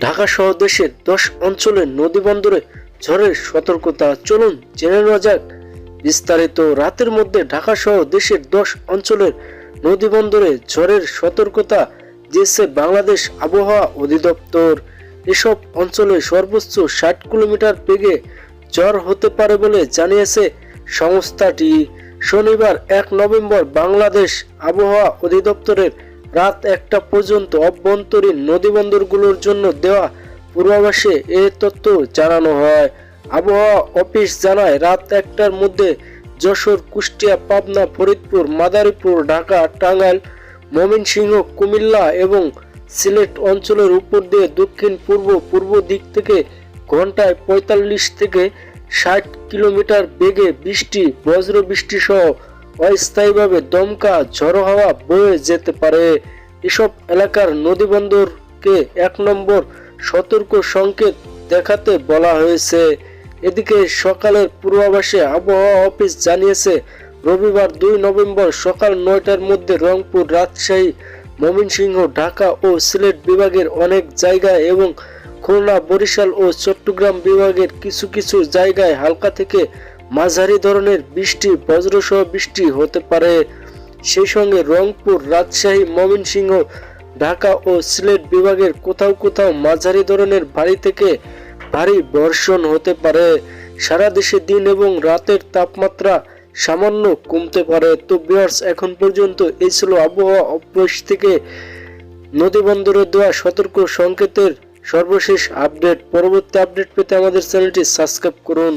ঢাকা সহ দেশের দশ অঞ্চলের নদী বন্দরে ঝড়ের সতর্কতা। চলুন জেনে নেওয়া যাক। বিস্তারিত রাতের মধ্যে ঢাকা সহ দেশের দশ অঞ্চলের নদী বন্দরে ঝড়ের সতর্কতা দিয়েছে বাংলাদেশ আবহাওয়া অধিদপ্তর। এসব অঞ্চলে সর্বোচ্চ ষাট কিলোমিটার বেগে ঝড় হতে পারে বলে জানিয়েছে সংস্থাটি। শনিবার এক নভেম্বর বাংলাদেশ আবহাওয়া অধিদপ্তরের রাত একটা পর্যন্ত অভ্যন্তরীণ নদীবন্দরগুলোর জন্য দেওয়া পূর্বাভাসে এ তথ্য জানানো হয়। আবহাওয়া অফিস জানায়, রাত একটার মধ্যে যশোর, কুষ্টিয়া, পাবনা, ফরিদপুর, মাদারীপুর, ঢাকা, টাঙ্গাইল, ময়মনসিংহ, কুমিল্লা এবং সিলেট অঞ্চলের উপর দিয়ে দক্ষিণ, পূর্ব পূর্ব দিক থেকে ঘন্টায় পঁয়তাল্লিশ থেকে ষাট কিলোমিটার বেগে বৃষ্টি বজ্র বৃষ্টি সহ অস্থায়ীভাবে দমকা ঝড়ো হাওয়া বয়ে যেতে পারে। এসব এলাকার নদীবন্দরকে এক নম্বর সতর্ক সংকেত দেখাতে বলা হয়েছে। এদিকে সকালের পূর্বাভাসে আবহাওয়া অফিস জানিয়েছে, রবিবার দুই নভেম্বর সকাল নয়টার মধ্যে রংপুর, রাজশাহী, ময়মনসিংহ, ঢাকা ও সিলেট বিভাগের অনেক জায়গায় এবং খুলনা, বরিশাল ও চট্টগ্রাম বিভাগের কিছু কিছু জায়গায় হালকা থেকে মাঝারি ধরনের বৃষ্টি, বজ্রসহ বৃষ্টি হতে পারে। সেই সঙ্গে রংপুর, রাজশাহী, ময়মনসিংহ, ঢাকা ও সিলেট বিভাগের কোথাও কোথাও মাঝারি ধরনের ভারী থেকে ভারী বর্ষণ হতে পারে। সারা দেশে দিন এবং রাতের তাপমাত্রা সামান্য কমতে পারে। তো বিয়ার্স এখন পর্যন্ত এই ছিল আবহাওয়া অভ্যাস থেকে। নদী বন্দরে দেওয়া সতর্ক সংকেতের সর্বশেষ আপডেট। পরবর্তী আপডেট পেতে আমাদের চ্যানেলটি সাবস্ক্রাইব করুন।